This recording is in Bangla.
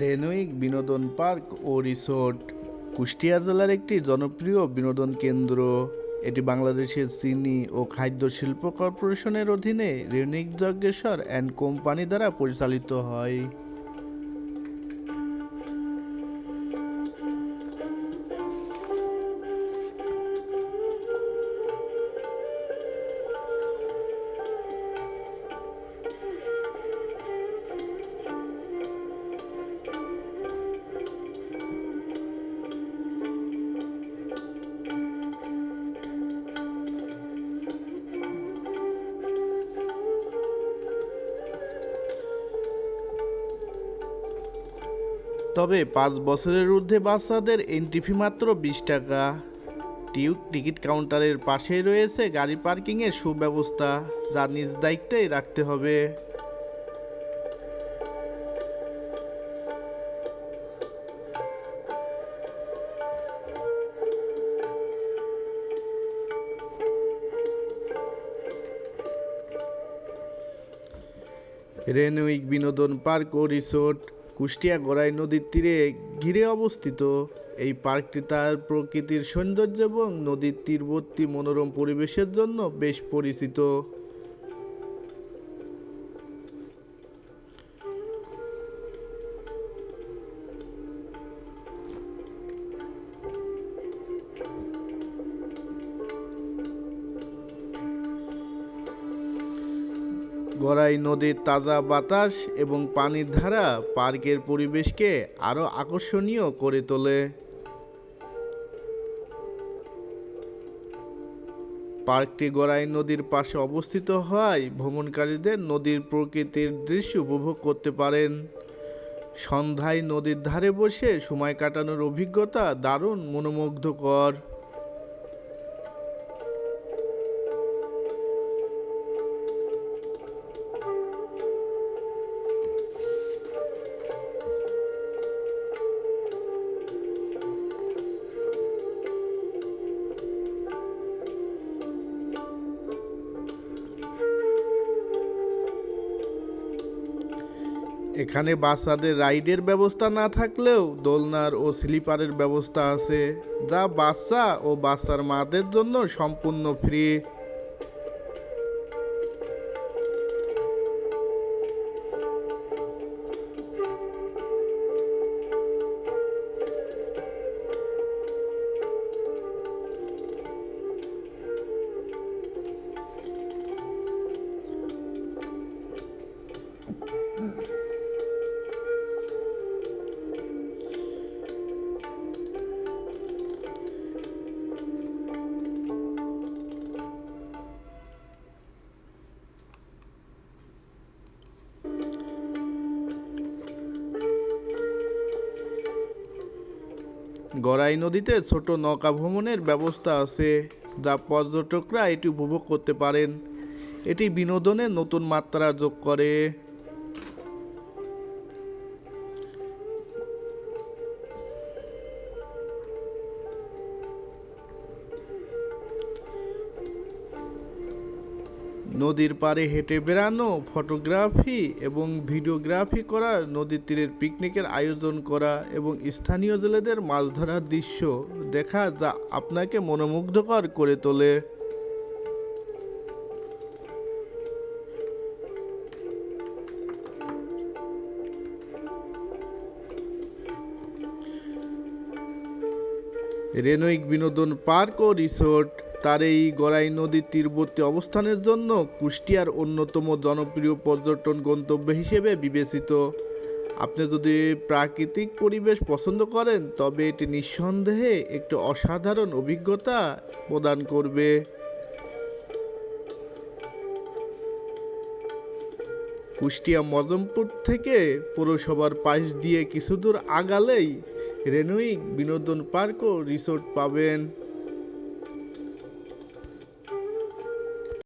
রেনুইক বিনোদন পার্ক ও রিসোর্ট। কুষ্টিয়া জেলার একটি জনপ্রিয় বিনোদন কেন্দ্র। এটি বাংলাদেশের চিনি ও খাদ্য শিল্প কর্পোরেশনের অধীনে রেনুইক যজ্ঞেশ্বর অ্যান্ড কোম্পানি দ্বারা পরিচালিত হয়। তবে পাঁচ বছরের ঊর্ধ্বে বাচ্চাদের এন্ট্রি ফি মাত্র বিশ টাকা। টিউক টিকিট কাউন্টারের পাশেই রয়েছে গাড়ি পার্কিংয়ের সুব্যবস্থা, যা নিজ দায়িত্বেই রাখতে হবে। রেনুইক বিনোদন পার্ক ও রিসোর্ট। কুষ্টিয়া গড়াই নদীর তীরে ঘিরে অবস্থিত। এই পার্কটি তার প্রকৃতির সৌন্দর্য এবং নদীর তীরবর্তী মনোরম পরিবেশের জন্য বেশ পরিচিত। গড়াই নদীর তাজা বাতাস এবং পানির ধারা পার্কের পরিবেশকে আরও আকর্ষণীয় করে তোলে। পার্কটি গড়াই নদীর পাশে অবস্থিত হওয়ায় ভ্রমণকারীদের নদীর প্রকৃতির দৃশ্য উপভোগ করতে পারেন। সন্ধ্যায় নদীর ধারে বসে সময় কাটানোর অভিজ্ঞতা দারুণ মনোমুগ্ধকর। এখানে বাচ্চাদের রাইডের ব্যবস্থা না থাকলেও দোলনার ও স্লিপারের ব্যবস্থা আছে, যা বাচ্চা ও বাচ্চার মাদের জন্য সম্পূর্ণ ফ্রি। গড়াই নদীতে ছোট নৌকা ভ্রমণের ব্যবস্থা আছে যা পর্যটকরা এটি উপভোগ করতে পারেন। এটি বিনোদনের নতুন মাত্রা যোগ করে। নদীর পাড়ে হেঁটে বেড়ানো, ফটোগ্রাফি এবং ভিডিওগ্রাফি করা, নদীর তীরের পিকনিকের আয়োজন করা এবং স্থানীয় জেলেদের মাছ ধরার দৃশ্য দেখা যা আপনাকে মনোমুগ্ধকর করে তোলে। রেনউইক বিনোদন পার্ক ও রিসোর্ট। তার এই গড়াই নদীর তীরবর্তী অবস্থানের জন্য কুষ্টিয়ার অন্যতম জনপ্রিয় পর্যটন গন্তব্য হিসেবে বিবেচিত। আপনি যদি প্রাকৃতিক পরিবেশ পছন্দ করেন, তবে এটি নিঃসন্দেহে একটি অসাধারণ অভিজ্ঞতা প্রদান করবে। কুষ্টিয়া মজমপুর থেকে পৌরসভার পাশ দিয়ে কিছু দূর আগালেই রেনুইক বিনোদন পার্ক ও রিসোর্ট পাবেন।